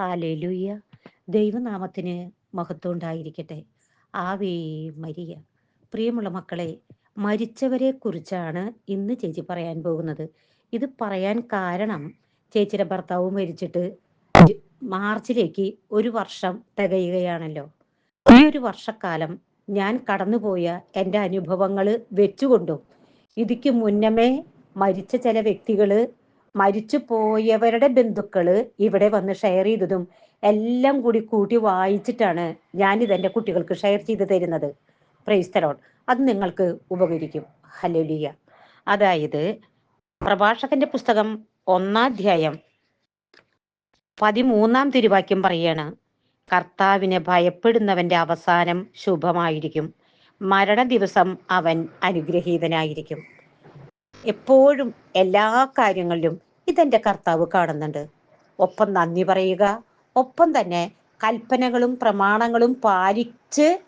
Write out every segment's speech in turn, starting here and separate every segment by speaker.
Speaker 1: Hallelujah ദൈവനാമത്തിന് മഹത്വം ഉണ്ടായിരിക്കട്ടെ ആവേ മരിയ. പ്രിയമുള്ള മക്കളെ മരിച്ചവരെ കുറിച്ചാണ് ഇന്ന് ചേച്ചി പറയാൻ പോകുന്നത്. ഇത് പറയാൻ കാരണം ചേച്ചിയുടെ ഭർത്താവ് മരിച്ചിട്ട് മാർച്ചിലേക്ക് ഒരു വർഷം തികയുകയാണല്ലോ. ഈ ഒരു വർഷക്കാലം ഞാൻ കടന്നുപോയ എന്റെ അനുഭവങ്ങൾ വെച്ചുകൊണ്ടും ഇതിക്ക് മുന്നമേ മരിച്ച ചില വ്യക്തികൾ മരിച്ചു പോയവരുടെ ബന്ധുക്കൾ ഇവിടെ വന്ന് ഷെയർ ചെയ്തതും എല്ലാം കൂടി കൂട്ടി വായിച്ചിട്ടാണ് ഞാൻ ഇതെന്റെ കുട്ടികൾക്ക് ഷെയർ ചെയ്ത് തരുന്നത്. പ്രൈസ്തലോൺ അത് നിങ്ങൾക്ക് ഉപകരിക്കും. ഹലോലിയ അതായത് പ്രഭാഷകന്റെ പുസ്തകം ഒന്നാധ്യായം പതിമൂന്നാം തിരുവാക്യം പറയാണ് കർത്താവിനെ ഭയപ്പെടുന്നവന്റെ അവസാനം ശുഭമായിരിക്കും. മരണ ദിവസം അവൻ അനുഗ്രഹീതനായിരിക്കും. എപ്പോഴും എല്ലാ കാര്യങ്ങളിലും ഇതെന്റെ കർത്താവ് കാണുന്നുണ്ട്. ഒപ്പം നന്ദി പറയുക. ഒപ്പം തന്നെ കൽപ്പനകളും പ്രമാണങ്ങളും പാലിച്ച്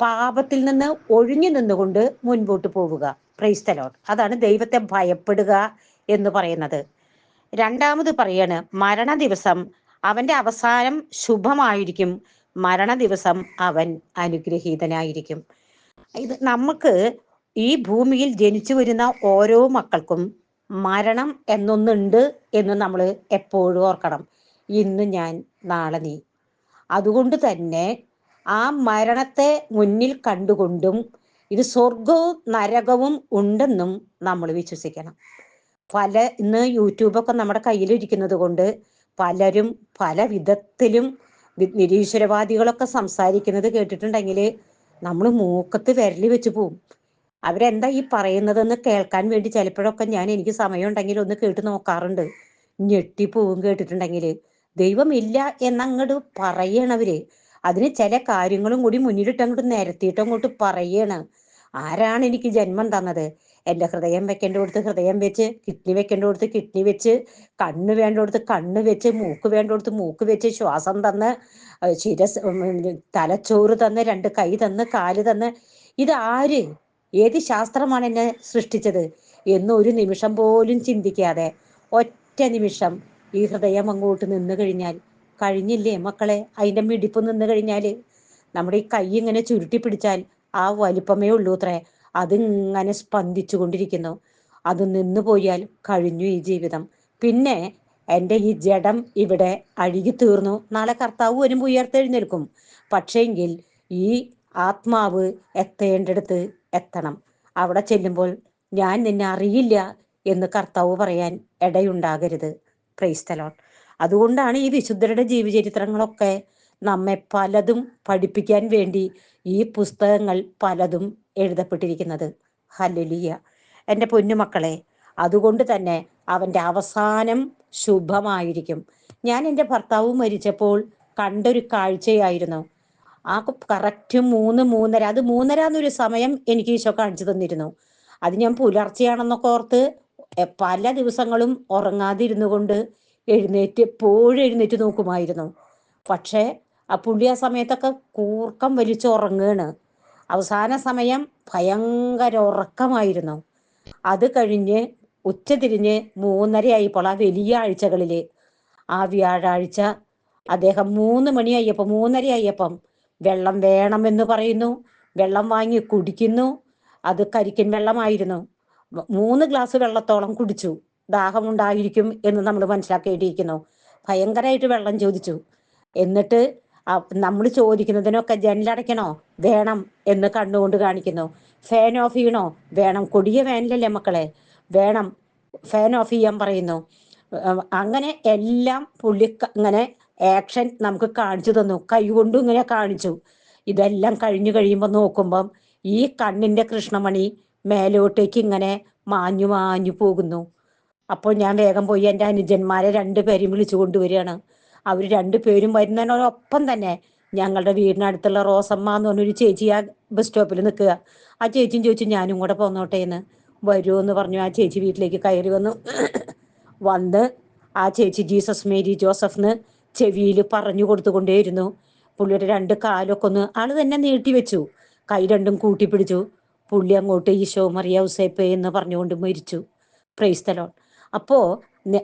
Speaker 1: പാപത്തിൽ നിന്ന് ഒഴിഞ്ഞു നിന്നുകൊണ്ട് മുൻപോട്ട് പോവുക. പ്രൈസ്തലോട്ട് അതാണ് ദൈവത്തെ ഭയപ്പെടുക എന്ന് പറയുന്നത്. രണ്ടാമത് പറയാണ് മരണ ദിവസം അവന്റെ അവസാനം ശുഭമായിരിക്കും. മരണ ദിവസം അവൻ അനുഗ്രഹീതനായിരിക്കും. ഇത് നമുക്ക് ഈ ഭൂമിയിൽ ജനിച്ചു വരുന്ന ഓരോ മക്കൾക്കും മരണം എന്നൊന്നുണ്ട് എന്ന് നമ്മൾ എപ്പോഴും ഓർക്കണം. ഇന്ന് ഞാൻ നാളെ നീ. അതുകൊണ്ട് തന്നെ ആ മരണത്തെ മുന്നിൽ കണ്ടുകൊണ്ടും ഇത് സ്വർഗവും നരകവും ഉണ്ടെന്നും നമ്മൾ വിശ്വസിക്കണം. പല ഇന്ന് യൂട്യൂബൊക്കെ നമ്മുടെ കയ്യിലിരിക്കുന്നത് കൊണ്ട് പലരും പല വിധത്തിലും നിരീശ്വരവാദികളൊക്കെ സംസാരിക്കുന്നത് കേട്ടിട്ടുണ്ടെങ്കിൽ നമ്മൾ മൂക്കത്ത് വിരൽ വെച്ച് പോവും. അവരെന്താ ഈ പറയുന്നതെന്ന് കേൾക്കാൻ വേണ്ടി ചിലപ്പോഴൊക്കെ ഞാൻ എനിക്ക് സമയമുണ്ടെങ്കിൽ ഒന്ന് കേട്ട് നോക്കാറുണ്ട്. ഞെട്ടിപ്പോവും കേട്ടിട്ടുണ്ടെങ്കിൽ. ദൈവമില്ല എന്നങ്ങോട്ട് പറയണവര് അതിന് ചില കാര്യങ്ങളും കൂടി മുന്നിലിട്ട് അങ്ങോട്ട് നിരത്തിയിട്ട് അങ്ങോട്ട് പറയണ. ആരാണ് എനിക്ക് ജന്മം തന്നത്? എന്റെ ഹൃദയം വെക്കേണ്ട കൊടുത്ത് ഹൃദയം വെച്ച് കിഡ്നി വെക്കേണ്ട കൊടുത്ത് കിഡ്നി വെച്ച് കണ്ണ് വേണ്ട കൊടുത്ത് കണ്ണ് വെച്ച് മൂക്ക് വേണ്ട കൊടുത്ത് മൂക്ക് വെച്ച് ശ്വാസം തന്ന് ശിരസ് തലച്ചോറ് തന്ന് രണ്ട് കൈ തന്ന് കാൽ തന്ന്. ഇത് ആര് ഏത് ശാസ്ത്രമാണ് എന്നെ സൃഷ്ടിച്ചത്? എന്ന് ഒരു നിമിഷം പോലും ചിന്തിക്കാതെ ഒറ്റ നിമിഷം ഈ ഹൃദയം അങ്ങോട്ട് നിന്ന് കഴിഞ്ഞാൽ കഴിഞ്ഞില്ലേ മക്കളെ? അതിന്റെ മിടിപ്പ് നിന്ന് കഴിഞ്ഞാൽ നമ്മുടെ ഈ കൈ ഇങ്ങനെ ചുരുട്ടി പിടിച്ചാൽ ആ വലിപ്പമേ ഉള്ളൂ അത്രേ. അതിങ്ങനെ സ്പന്ദിച്ചു കൊണ്ടിരിക്കുന്നു അത് നിന്നു പോയാൽ കഴിഞ്ഞു ഈ ജീവിതം. പിന്നെ എന്റെ ഈ ജഡം ഇവിടെ അഴുകി തീർന്നു നാളെ കർത്താവ് വരുമ്പോൾ ഉയർത്തെഴുന്നേൽക്കും. പക്ഷേങ്കിൽ ഈ ആത്മാവ് എത്തേണ്ടടുത്ത് എത്തണം. അവിടെ ചെല്ലുമ്പോൾ ഞാൻ നിന്നെ അറിയില്ല എന്ന് കർത്താവ് പറയാൻ ഇടയുണ്ടാകരുത്. ക്രൈസ്തലോൺ അതുകൊണ്ടാണ് ഈ വിശുദ്ധരുടെ ജീവചരിത്രങ്ങളൊക്കെ നമ്മെ പലതും പഠിപ്പിക്കാൻ വേണ്ടി ഈ പുസ്തകങ്ങൾ പലതും എഴുതപ്പെട്ടിരിക്കുന്നത്. ഹലലിയ എന്റെ പൊന്നുമക്കളെ അതുകൊണ്ട് തന്നെ അവന്റെ അവസാനം ശുഭമായിരിക്കും. ഞാൻ എന്റെ ഭർത്താവ് മരിച്ചപ്പോൾ കണ്ടൊരു കാഴ്ചയായിരുന്നു. ആ കറക്റ്റ് മൂന്ന് മൂന്നര. അത് മൂന്നര എന്നൊരു സമയം എനിക്ക് ഈശോ കാണിച്ചു തന്നിരുന്നു. അത് ഞാൻ പുലർച്ചെയാണെന്നൊക്കെ ഓർത്ത് പല ദിവസങ്ങളും ഉറങ്ങാതിരുന്നു കൊണ്ട് എഴുന്നേറ്റ് എപ്പോഴും എഴുന്നേറ്റ് നോക്കുമായിരുന്നു. പക്ഷേ ആ പുള്ളി ആ സമയത്തൊക്കെ കൂർക്കം വലിച്ച് ഉറങ്ങുകയാണ് അവസാന സമയം ഭയങ്കര ഉറക്കമായിരുന്നു. അത് കഴിഞ്ഞ് ഉച്ച ഉച്ചതിരിഞ്ഞ് മൂന്നരയായിപ്പോൾ ആ വലിയ ആഴ്ചകളിൽ ആ വ്യാഴാഴ്ച അദ്ദേഹം മൂന്ന് മണിയായപ്പോൾ മൂന്നരയായപ്പം വെള്ളം വേണം എന്ന് പറയുന്നു. വെള്ളം വാങ്ങി കുടിക്കുന്നു. അത് കരിക്കൻ വെള്ളമായിരുന്നു. മൂന്ന് ഗ്ലാസ് വെള്ളത്തോളം കുടിച്ചു. ദാഹമുണ്ടായിരിക്കും എന്ന് നമ്മൾ മനസ്സിലാക്കിയിരിക്കുന്നു ഭയങ്കരമായിട്ട് വെള്ളം ചോദിച്ചു. എന്നിട്ട് നമ്മൾ ചോദിക്കുന്നതിനൊക്കെ ജനലടയ്ക്കണോ വേണം എന്ന് കണ്ണുകൊണ്ട് കാണിക്കുന്നു. ഫാൻ ഓഫ് ചെയ്യണോ? വേണം. കൊടിയ ഫാനിലല്ലേ മക്കളെ? വേണം. ഫാൻ ഓഫ് ചെയ്യാൻ പറയുന്നു. അങ്ങനെ എല്ലാം പുള്ളി ഇങ്ങനെ ആക്ഷൻ നമുക്ക് കാണിച്ചു തന്നു. കൈകൊണ്ടും ഇങ്ങനെ കാണിച്ചു. ഇതെല്ലാം കഴിഞ്ഞു കഴിയുമ്പോൾ നോക്കുമ്പം ഈ കണ്ണിന്റെ കൃഷ്ണമണി മേലോട്ടേക്ക് ഇങ്ങനെ മാഞ്ഞു മാഞ്ഞു പോകുന്നു. അപ്പോൾ ഞാൻ വേഗം പോയി എന്റെ അനുജന്മാരെ രണ്ടുപേരും വിളിച്ചു കൊണ്ടുവരികയാണ്. അവർ രണ്ടുപേരും വരുന്നതിനോടൊപ്പം തന്നെ ഞങ്ങളുടെ വീടിനടുത്തുള്ള റോസമ്മ എന്ന് പറഞ്ഞൊരു ചേച്ചി ആ ബസ് സ്റ്റോപ്പിൽ നിൽക്കുക. ആ ചേച്ചിയും ചോദിച്ചു ഞാനും കൂടെ പോന്നോട്ടെ എന്ന്. വരുമെന്ന് പറഞ്ഞു. ആ ചേച്ചി വീട്ടിലേക്ക് കയറി വന്നു. വന്ന് ആ ചേച്ചി ജീസസ് മേരി ജോസഫിന് ചെവിയിൽ പറഞ്ഞു കൊടുത്തുകൊണ്ടേയിരുന്നു. പുള്ളിയുടെ രണ്ട് കാലൊക്കെ ഒന്ന് ആൾ തന്നെ നീട്ടി വെച്ചു. കൈ രണ്ടും കൂട്ടിപ്പിടിച്ചു പുള്ളി അങ്ങോട്ട് ഈശോ മറിയ ഉസേപ്പ് എന്ന് പറഞ്ഞുകൊണ്ട് മരിച്ചു. പ്രൈസ്തലോൺ അപ്പോ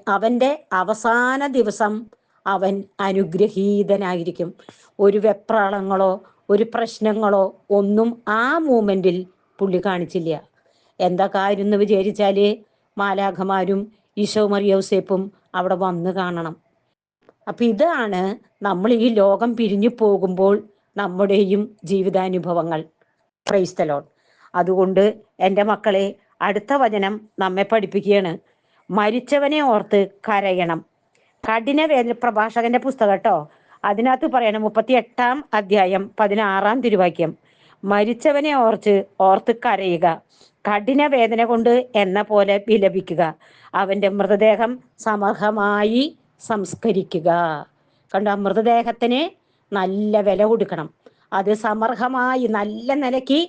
Speaker 1: അവന്റെ അവസാന ദിവസം അവൻ അനുഗ്രഹീതനായിരിക്കും. ഒരു വെപ്രാളങ്ങളോ ഒരു പ്രശ്നങ്ങളോ ഒന്നും ആ മൂമെന്റിൽ പുള്ളി കാണിച്ചില്ല. എന്താ കാര്യം എന്ന് വിചാരിച്ചാൽ മാലാഖമാരും ഈശോ മറിയോസേപ്പും അവിടെ വന്ന് കാണണം. അപ്പൊ ഇതാണ് നമ്മൾ ഈ ലോകം പിരിഞ്ഞു പോകുമ്പോൾ നമ്മുടെയും ജീവിതാനുഭവങ്ങൾ. ക്രൈസ്തലോൺ അതുകൊണ്ട് എന്റെ മക്കളെ അടുത്ത വചനം നമ്മെ പഠിപ്പിക്കുകയാണ്. മരിച്ചവനെ ഓർത്ത് കരയണം. കഠിന വേദന പ്രഭാഷകന്റെ പുസ്തകം കേട്ടോ. അതിനകത്ത് പറയണം മുപ്പത്തി എട്ടാം അധ്യായം പതിനാറാം തിരുവാക്യം. മരിച്ചവനെ ഓർച്ച് ഓർത്ത് കരയുക. കഠിന വേദന കൊണ്ട് എന്ന പോലെ വിലപിക്കുക. അവന്റെ മൃതദേഹം സമർഹമായി സംസ്കരിക്കുക. കണ്ട? മൃതദേഹത്തിന് നല്ല വില കൊടുക്കണം. അത് സമർഹമായി നല്ല നിലയ്ക്ക്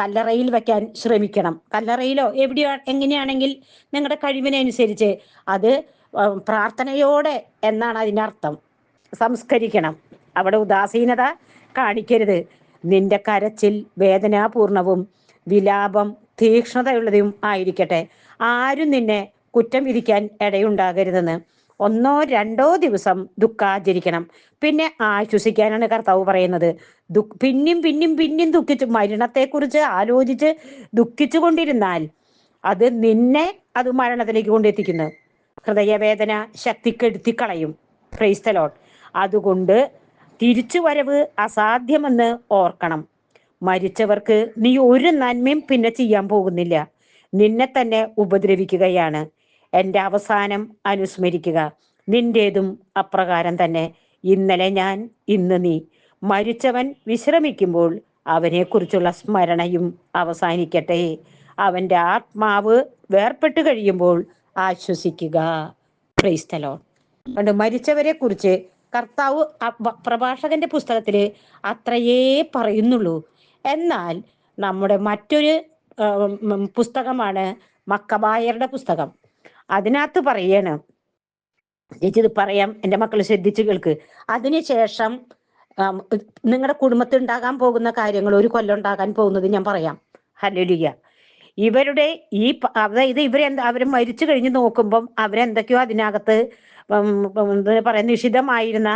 Speaker 1: കല്ലറയിൽ വെക്കാൻ ശ്രമിക്കണം. കല്ലറയിലോ എവിടെയോ എങ്ങനെയാണെങ്കിൽ നിങ്ങളുടെ കഴിവിനനുസരിച്ച് അത് പ്രാർത്ഥനയോടെ എന്നാണ് അതിനർത്ഥം. സംസ്കരിക്കണം. അവിടെ ഉദാസീനത കാണിക്കരുത്. നിന്റെ കരച്ചിൽ വേദനാപൂർണവും വിലാപം തീക്ഷ്ണതയുള്ളതും ആയിരിക്കട്ടെ. ആരും നിന്നെ കുറ്റം വിധിക്കാൻ ഇടയുണ്ടാകരുതെന്ന്. ഒന്നോ രണ്ടോ ദിവസം ദുഃഖാചരിക്കണം. പിന്നെ ആശ്വസിക്കാനാണ് കർത്താവ് പറയുന്നത്. ദു പിന്നെയും പിന്നെയും പിന്നെയും ദുഃഖിച്ച് മരണത്തെക്കുറിച്ച് ആലോചിച്ച് ദുഃഖിച്ചു കൊണ്ടിരുന്നാൽ അത് നിന്നെ അത് മരണത്തിലേക്ക് കൊണ്ടെത്തിക്കുന്നു. ഹൃദയവേദന ശക്തിക്കെടുത്തി കളയും ക്രൈസ്തലോൺ അതുകൊണ്ട് തിരിച്ചു വരവ് അസാധ്യമെന്ന് ഓർക്കണം. മരിച്ചവർക്ക് നീ ഒരു നന്മയും പിന്നെ ചെയ്യാൻ പോകുന്നില്ല. നിന്നെ തന്നെ ഉപദ്രവിക്കുകയാണ്. എന്റെ അവസാനം അനുസ്മരിക്കുക. നിന്റേതും അപ്രകാരം തന്നെ. ഇന്നലെ ഞാൻ ഇന്ന് നീ. മരിച്ചവൻ വിശ്രമിക്കുമ്പോൾ അവനെക്കുറിച്ചുള്ള സ്മരണയും അവസാനിക്കട്ടെ. അവന്റെ ആത്മാവ് വേർപെട്ട് കഴിയുമ്പോൾ ആശ്വസിക്കുക. ക്രൈസ്തലോ അതുകൊണ്ട് മരിച്ചവരെ കുറിച്ച് കർത്താവ് പ്രഭാഷകന്റെ പുസ്തകത്തിൽ അത്രയേ പറയുന്നുള്ളൂ. എന്നാൽ നമ്മുടെ മറ്റൊരു പുസ്തകമാണ് മക്കബായരുടെ പുസ്തകം. അതിനകത്ത് പറയാണ്. ചേച്ചി പറയാം. എന്റെ മക്കൾ ശ്രദ്ധിച്ചു കേൾക്ക്. അതിനുശേഷം നിങ്ങളുടെ കുടുംബത്തിൽ ഉണ്ടാകാൻ പോകുന്ന കാര്യങ്ങൾ ഒരു കൊല്ലം ഉണ്ടാകാൻ പോകുന്നത് ഞാൻ പറയാം. ഹല്ലേലൂയ ഇവരുടെ ഈ അതായത് ഇവരെന്താ അവർ മരിച്ചു കഴിഞ്ഞ് നോക്കുമ്പം അവരെന്തൊക്കെയോ അതിനകത്ത് പറയാ നിഷിദ്ധമായിരുന്ന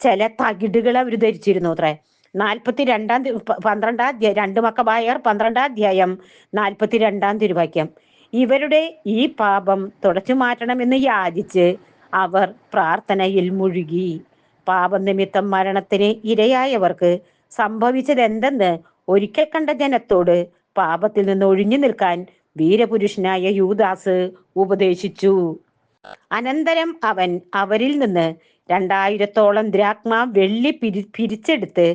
Speaker 1: ചില തകിടുകൾ അവർ ധരിച്ചിരുന്നു അത്രേ. നാൽപ്പത്തി രണ്ടാം പന്ത്രണ്ടാം രണ്ട് മക്കബായർ പന്ത്രണ്ടാം അധ്യായം നാൽപ്പത്തി രണ്ടാം തിരുവാക്യം. ഇവരുടെ ഈ പാപം തുടച്ചു മാറ്റണമെന്ന് യാചിച്ച് അവർ പ്രാർത്ഥനയിൽ മുഴുകി. പാപനിമിത്തം മരണത്തിന് ഇരയായവർക്ക് സംഭവിച്ചത് എന്തെന്ന് ഒരിക്കൽ കണ്ട ജനത്തോട് പാപത്തിൽ നിന്ന് ഒഴിഞ്ഞു നിൽക്കാൻ വീരപുരുഷനായ യൂദാസ് ഉപദേശിച്ചു. അനന്തരം അവൻ അവരിൽ നിന്ന് രണ്ടായിരത്തോളം ദ്രാക്മ വെള്ളി പിരി പിരിച്ചെടുത്ത്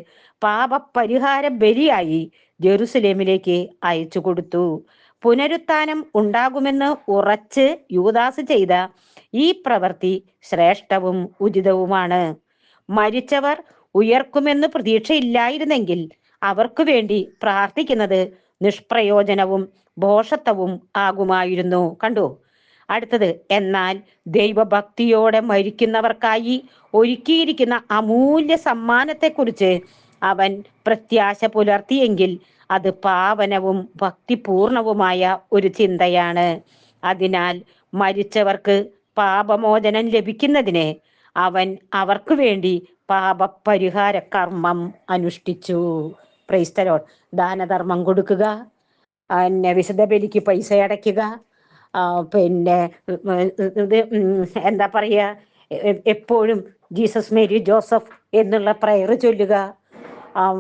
Speaker 1: പാപപരിഹാര ബലിയായി ജെറുസലേമിലേക്ക് അയച്ചു കൊടുത്തു പുനരുത്ഥാനം ഉണ്ടാകുമെന്ന് ഉറച്ച് യൂദാസ് ചെയ്ത ഈ പ്രവൃത്തി ശ്രേഷ്ഠവും ഉചിതവുമാണ്. മരിച്ചവർ ഉയർക്കുമെന്ന് പ്രതീക്ഷയില്ലായിരുന്നെങ്കിൽ അവർക്കു വേണ്ടി പ്രാർത്ഥിക്കുന്നത് നിഷ്പ്രയോജനവും ഭോഷത്വവും ആകുമായിരുന്നു. കണ്ടു? അടുത്തത് എന്നാൽ ദൈവഭക്തിയോടെ മരിക്കുന്നവർക്കായി ഒരുക്കിയിരിക്കുന്ന അമൂല്യ സമ്മാനത്തെക്കുറിച്ച് അവൻ പ്രത്യാശ പുലർത്തിയെങ്കിൽ അത് പാവനവും ഭക്തിപൂർണവുമായ ഒരു ചിന്തയാണ്. അതിനാൽ മരിച്ചവർക്ക് പാപമോചനം ലഭിക്കുന്നതിന് അവൻ അവർക്ക് വേണ്ടി പാപപരിഹാര കർമ്മം അനുഷ്ഠിച്ചു. പ്രൈസ്തലോ ദാനധർമ്മം കൊടുക്കുക പിന്നെ വിശുദ്ധ ബലിക്ക് പൈസ അടയ്ക്കുക പിന്നെ ഇത് എന്താ പറയുക എപ്പോഴും ജീസസ് മേരി ജോസഫ് എന്നുള്ള പ്രയർ ചൊല്ലുക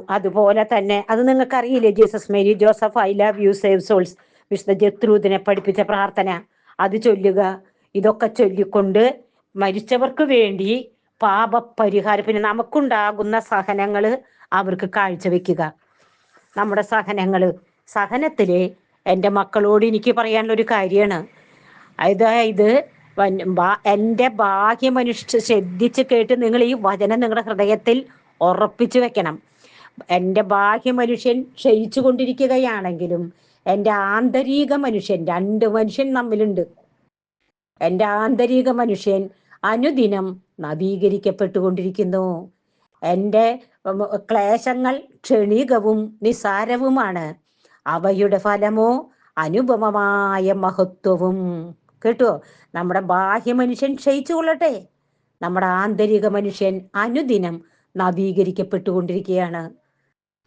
Speaker 1: അതുപോലെ തന്നെ അത് നിങ്ങൾക്ക് അറിയില്ലേ Jesus Mary Joseph I love you save souls വിശുദ്ധ ജത്രൂദിനെ പഠിപ്പിച്ച പ്രാർത്ഥന അത് ചൊല്ലുക. ഇതൊക്കെ ചൊല്ലിക്കൊണ്ട് മരിച്ചവർക്ക് വേണ്ടി പാപപരിഹാര പിന്നെ നമുക്കുണ്ടാകുന്ന സഹനങ്ങൾ അവർക്ക് കാഴ്ചവെക്കുക. നമ്മുടെ സഹനങ്ങൾ സഹനത്തിൽ എന്റെ മക്കളോട് എനിക്ക് പറയാനുള്ളൊരു കാര്യമാണ്. അതായത് എന്റെ ബാഹ്യ മനുഷ്യ ശ്രദ്ധിച്ച് കേട്ട് നിങ്ങൾ ഈ വചനം നിങ്ങളുടെ ഹൃദയത്തിൽ ഉറപ്പിച്ചു വെക്കണം. എന്റെ ബാഹ്യ മനുഷ്യൻ ക്ഷയിച്ചു കൊണ്ടിരിക്കുകയാണെങ്കിലും എന്റെ ആന്തരിക മനുഷ്യൻ രണ്ട് മനുഷ്യൻ നമ്മിലുണ്ട്. എന്റെ ആന്തരിക മനുഷ്യൻ അനുദിനം നവീകരിക്കപ്പെട്ടുകൊണ്ടിരിക്കുന്നു. എന്റെ ക്ലേശങ്ങൾ ക്ഷണികവും നിസാരവുമാണ്. അവയുടെ ഫലമോ അനുപമമായ മഹത്വവും. കേട്ടോ? നമ്മുടെ ബാഹ്യ മനുഷ്യൻ ക്ഷയിച്ചു കൊള്ളട്ടെ നമ്മുടെ ആന്തരിക മനുഷ്യൻ അനുദിനം നവീകരിക്കപ്പെട്ടുകൊണ്ടിരിക്കുകയാണ്.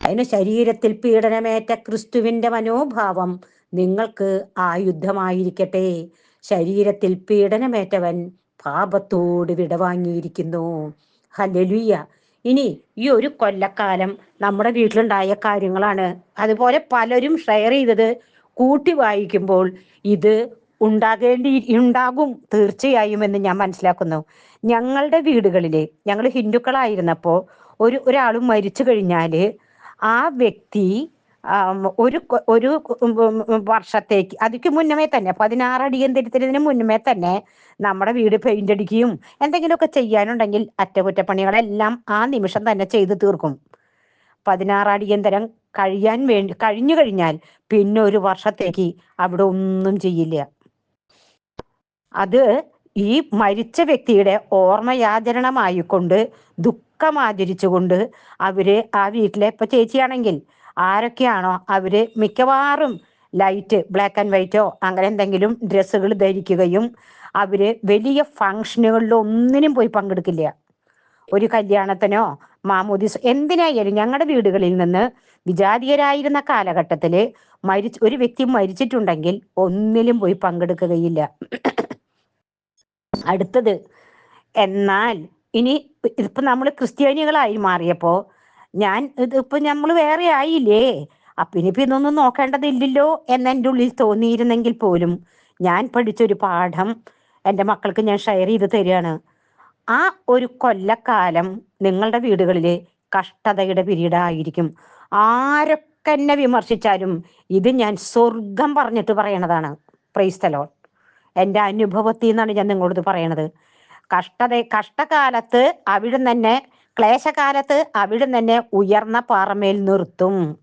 Speaker 1: അതിന് ശരീരത്തിൽ പീഡനമേറ്റ ക്രിസ്തുവിന്റെ മനോഭാവം നിങ്ങൾക്ക് ആയുധമായിരിക്കട്ടെ ശരീരത്തിൽ പീഡനമേറ്റവൻ പാപത്തോട് വിടവാങ്ങിയിരിക്കുന്നു. ഹലലുയ്യ ഇനി ഈ ഒരു കൊല്ലക്കാലം നമ്മുടെ വീട്ടിലുണ്ടായ കാര്യങ്ങളാണ്. അതുപോലെ പലരും ഷെയർ ചെയ്തത് കൂട്ടി വായിക്കുമ്പോൾ ഇത് ഉണ്ടാകേണ്ടി ഉണ്ടാകും തീർച്ചയായും എന്ന് ഞാൻ മനസ്സിലാക്കുന്നു. ഞങ്ങളുടെ വീടുകളിൽ ഞങ്ങൾ ഹിന്ദുക്കളായിരുന്നപ്പോൾ ഒരു ഒരാൾ മരിച്ചു കഴിഞ്ഞാൽ ആ വ്യക്തി ഒരു ഒരു വർഷത്തേക്ക് അതിക്ക് മുന്നമേ തന്നെ പതിനാറ് അടിയന്തരത്തിന് മുന്നമേ തന്നെ നമ്മുടെ വീട് പെയിന്റ് അടിക്കുകയും എന്തെങ്കിലുമൊക്കെ ചെയ്യാനുണ്ടെങ്കിൽ അറ്റകുറ്റപ്പണികളെല്ലാം ആ നിമിഷം തന്നെ ചെയ്തു തീർക്കും. പതിനാറ് അടിയന്തരം കഴിയാൻ വേണ്ടി കഴിഞ്ഞു കഴിഞ്ഞാൽ പിന്നെ ഒരു വർഷത്തേക്ക് അവിടെ ഒന്നും ചെയ്യില്ല. അത് ഈ മരിച്ച വ്യക്തിയുടെ ഓർമ്മയാചരണമായിക്കൊണ്ട് ദുഃഖമാചരിച്ചുകൊണ്ട് അവർ ആ വീട്ടിലെ ഇപ്പൊ ചേച്ചിയാണെങ്കിൽ ആരൊക്കെയാണോ അവർ മിക്കവാറും ലൈറ്റ് ബ്ലാക്ക് ആൻഡ് വൈറ്റോ അങ്ങനെ എന്തെങ്കിലും ഡ്രസ്സുകൾ ധരിക്കുകയും അവർ വലിയ ഫങ്ഷനുകളിൽ ഒന്നിനും പോയി പങ്കെടുക്കില്ല. ഒരു കല്യാണത്തിനോ മാമോദിസ് എന്തിനായാലും ഞങ്ങളുടെ വീടുകളിൽ നിന്ന് വിജാതീയരായിരുന്ന കാലഘട്ടത്തിൽ മരിച്ച് ഒരു വ്യക്തി മരിച്ചിട്ടുണ്ടെങ്കിൽ ഒന്നിലും പോയി പങ്കെടുക്കുകയില്ല. അടുത്തത് എന്നാൽ ഇനി ഇപ്പൊ നമ്മൾ ക്രിസ്ത്യാനികളായി മാറിയപ്പോ ഞാൻ ഇതിപ്പോ നമ്മൾ വേറെ ആയില്ലേ? അപ്പൊ ഇനിയിപ്പോ ഇതൊന്നും നോക്കേണ്ടതില്ലല്ലോ എന്ന് എന്റെ ഉള്ളിൽ തോന്നിയിരുന്നെങ്കിൽ പോലും ഞാൻ പഠിച്ചൊരു പാഠം എന്റെ മക്കൾക്ക് ഞാൻ ഷെയർ ചെയ്ത് തരികയാണ് ആ ഒരു കൊല്ലക്കാലം നിങ്ങളുടെ വീടുകളിൽ കഷ്ടതയുടെ പിരീഡ് ആയിരിക്കും ആരൊക്കെ എന്നെ വിമർശിച്ചാലും ഇത് ഞാൻ സ്വർഗം പറഞ്ഞിട്ട് പറയണതാണ്. പ്രൈസ്തലോൺ എന്റെ അനുഭവത്തിൽ നിന്നാണ് ഞാൻ നിങ്ങളോട് പറയണത്. കഷ്ടത കഷ്ടകാലത്ത് അവിടുന്ന് തന്നെ ക്ലേശകാലത്ത് അവിടുന്ന് തന്നെ ഉയർന്ന പാറമേൽ നിർത്തും.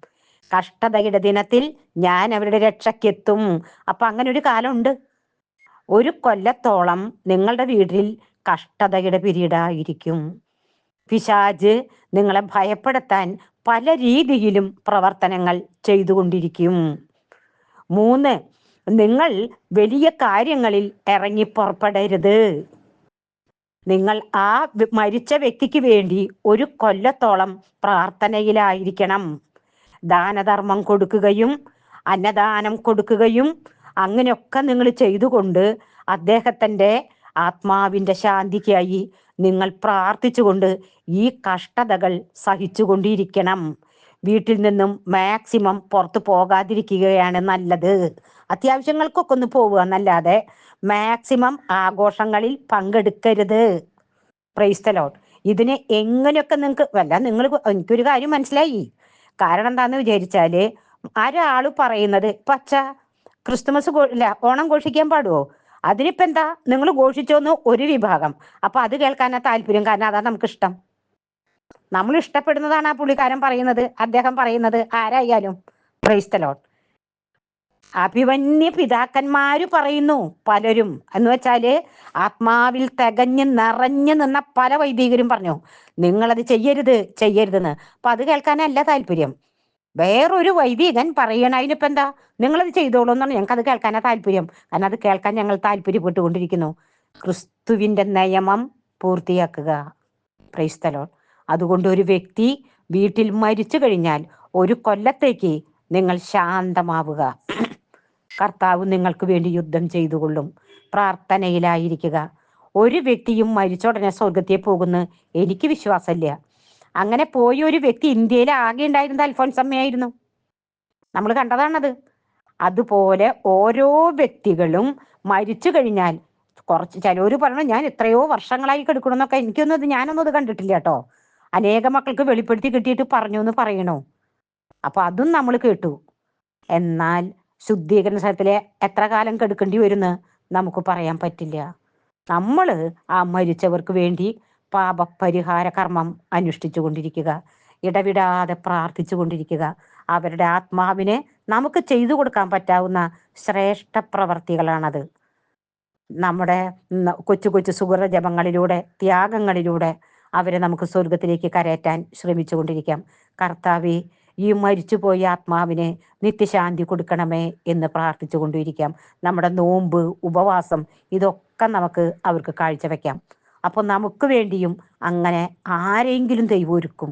Speaker 1: കഷ്ടതയുടെ ദിനത്തിൽ ഞാൻ അവരുടെ രക്ഷയ്ക്കെത്തും. അപ്പൊ അങ്ങനെ ഒരു കാലമുണ്ട്. ഒരു കൊല്ലത്തോളം നിങ്ങളുടെ വീട്ടിൽ കഷ്ടതയുടെ പിരീഡായിരിക്കും പിശാജ് നിങ്ങളെ ഭയപ്പെടുത്താൻ പല രീതിയിലും പ്രവർത്തനങ്ങൾ ചെയ്തുകൊണ്ടിരിക്കും. മൂന്ന് നിങ്ങൾ വലിയ കാര്യങ്ങളിൽ ഇറങ്ങി പുറപ്പെടരുത്. നിങ്ങൾ ആ മരിച്ച വ്യക്തിക്ക് വേണ്ടി ഒരു കൊല്ലത്തോളം പ്രാർത്ഥനയിലായിരിക്കണം. ദാനധർമ്മം കൊടുക്കുകയും അന്നദാനം കൊടുക്കുകയും അങ്ങനെയൊക്കെ നിങ്ങൾ ചെയ്തുകൊണ്ട് അദ്ദേഹത്തിന്റെ ആത്മാവിന്റെ ശാന്തിക്കായി നിങ്ങൾ പ്രാർത്ഥിച്ചുകൊണ്ട് ഈ കഷ്ടതകൾ സഹിച്ചുകൊണ്ടിരിക്കണം. വീട്ടിൽ നിന്നും മാക്സിമം പുറത്തു പോകാതിരിക്കുകയാണ് നല്ലത്. അത്യാവശ്യങ്ങൾക്കൊക്കെ ഒന്ന് പോവുക എന്നല്ലാതെ മാക്സിമം ആഘോഷങ്ങളിൽ പങ്കെടുക്കരുത്. പ്രൈസ്തലോട്ട് ഇതിന് എങ്ങനെയൊക്കെ നിങ്ങൾക്ക് വല്ല നിങ്ങൾ എനിക്കൊരു കാര്യം മനസ്സിലായി. കാരണം എന്താന്ന് വിചാരിച്ചാൽ ഒരാൾ പറയുന്നത് പച്ച ക്രിസ്തുമസ് ഇല്ല ഓണം ഘോഷിക്കാൻ പാടുവോ? അതിനിപ്പോ എന്താ? നിങ്ങൾ ഘോഷിച്ചോന്ന് ഒരു വിഭാഗം. അപ്പൊ അത് കേൾക്കാനാ താല്പര്യം. കാരണം അതാ നമുക്ക് ഇഷ്ടം നമ്മൾ ഇഷ്ടപ്പെടുന്നതാണ് ആ പുള്ളിക്കാരൻ പറയുന്നത് അദ്ദേഹം പറയുന്നത്. ആരായാലും? ക്രൈസ്തലോട്ട് അഭിമന്യ പിതാക്കന്മാര് പറയുന്നു പലരും. എന്ന് വെച്ചാൽ ആത്മാവിൽ തികഞ്ഞ് നിറഞ്ഞു നിന്ന പല വൈദികരും പറഞ്ഞു നിങ്ങളത് ചെയ്യരുത് ചെയ്യരുതെന്ന്. അപ്പൊ അത് കേൾക്കാനല്ല താല്പര്യം. വേറൊരു വൈദികൻ പറയണ അതിനിപ്പോ എന്താ? നിങ്ങളത് ചെയ്തോളൂ എന്നാണ് ഞങ്ങൾക്ക് അത് കേൾക്കാനാ താല്പര്യം. കാരണം അത് കേൾക്കാൻ ഞങ്ങൾ താല്പര്യപ്പെട്ടുകൊണ്ടിരിക്കുന്നു. ക്രിസ്തുവിന്റെ നിയമം പൂർത്തിയാക്കുക. ക്രൈസ്തലോൺ അതുകൊണ്ട് ഒരു വ്യക്തി വീട്ടിൽ മരിച്ചു കഴിഞ്ഞാൽ ഒരു കൊല്ലത്തേക്ക് നിങ്ങൾ ശാന്തമാവുക. കർത്താവ് നിങ്ങൾക്ക് വേണ്ടി യുദ്ധം ചെയ്തുകൊള്ളും. പ്രാർത്ഥനയിലായിരിക്കുക. ഒരു വ്യക്തിയും മരിച്ചോടനെ സ്വർഗത്തെ പോകുന്ന. എനിക്ക് വിശ്വാസമില്ല. അങ്ങനെ പോയ ഒരു വ്യക്തി ഇന്ത്യയിൽ ആകെ ഉണ്ടായിരുന്നത് അൽഫോൻസമ്മയായിരുന്നു നമ്മൾ കണ്ടതാണത്. അതുപോലെ ഓരോ വ്യക്തികളും മരിച്ചു കഴിഞ്ഞാൽ കുറച്ച് ചിലവർ പറഞ്ഞു ഞാൻ എത്രയോ വർഷങ്ങളായി കിടക്കണമെന്നൊക്കെ എനിക്കൊന്നും അത് ഞാനൊന്നും അത് കണ്ടിട്ടില്ല കേട്ടോ. അനേക മക്കൾക്ക് വെളിപ്പെടുത്തി കിട്ടിയിട്ട് പറഞ്ഞു എന്ന് പറയണോ? അപ്പൊ അതും നമ്മൾ കേട്ടു. എന്നാൽ ശുദ്ധീകരണ സ്ഥലത്തിലെ എത്ര കാലം കെടുക്കേണ്ടി വരുന്ന് നമുക്ക് പറയാൻ പറ്റില്ല. നമ്മൾ ആ മരിച്ചവർക്ക് വേണ്ടി പാപപരിഹാര കർമ്മം അനുഷ്ഠിച്ചു കൊണ്ടിരിക്കുക. ഇടവിടാതെ പ്രാർത്ഥിച്ചു കൊണ്ടിരിക്കുക. അവരുടെ ആത്മാവിനെ നമുക്ക് ചെയ്തു കൊടുക്കാൻ പറ്റാവുന്ന ശ്രേഷ്ഠ പ്രവർത്തികളാണത്. നമ്മുടെ കൊച്ചു കൊച്ചു സുഹൃത ജപങ്ങളിലൂടെ ത്യാഗങ്ങളിലൂടെ അവരെ നമുക്ക് സ്വർഗത്തിലേക്ക് കരയറ്റാൻ ശ്രമിച്ചു കൊണ്ടിരിക്കാം. കർത്താവെ ഈ മരിച്ചുപോയ ആത്മാവിനെ നിത്യശാന്തി കൊടുക്കണമേ എന്ന് പ്രാർത്ഥിച്ചു കൊണ്ടിരിക്കാം. നമ്മുടെ നോമ്പ് ഉപവാസം ഇതൊക്കെ നമുക്ക് അവർക്ക് കാഴ്ചവെക്കാം അപ്പോൾ നമുക്ക് വേണ്ടിയും അങ്ങനെ ആരെങ്കിലും ദൈവം ഒരുക്കും.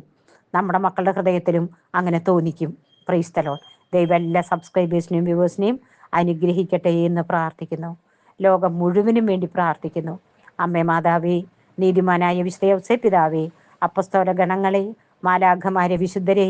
Speaker 1: നമ്മുടെ മക്കളുടെ ഹൃദയത്തിലും അങ്ങനെ തോന്നിക്കും. പ്രീസ്തലോ ദൈവം എല്ലാ സബ്സ്ക്രൈബേഴ്സിനെയും വ്യൂവേഴ്സിനെയും അനുഗ്രഹിക്കട്ടെ എന്ന് പ്രാർത്ഥിക്കുന്നു. ലോകം മുഴുവനും വേണ്ടി പ്രാർത്ഥിക്കുന്നു. അമ്മേ മാതാവേ നീതിമാനായ വിശ്വസേ പിതാവേ അപ്പസ്തോല ഗണങ്ങളെ മാലാഘമാരെ വിശുദ്ധരെ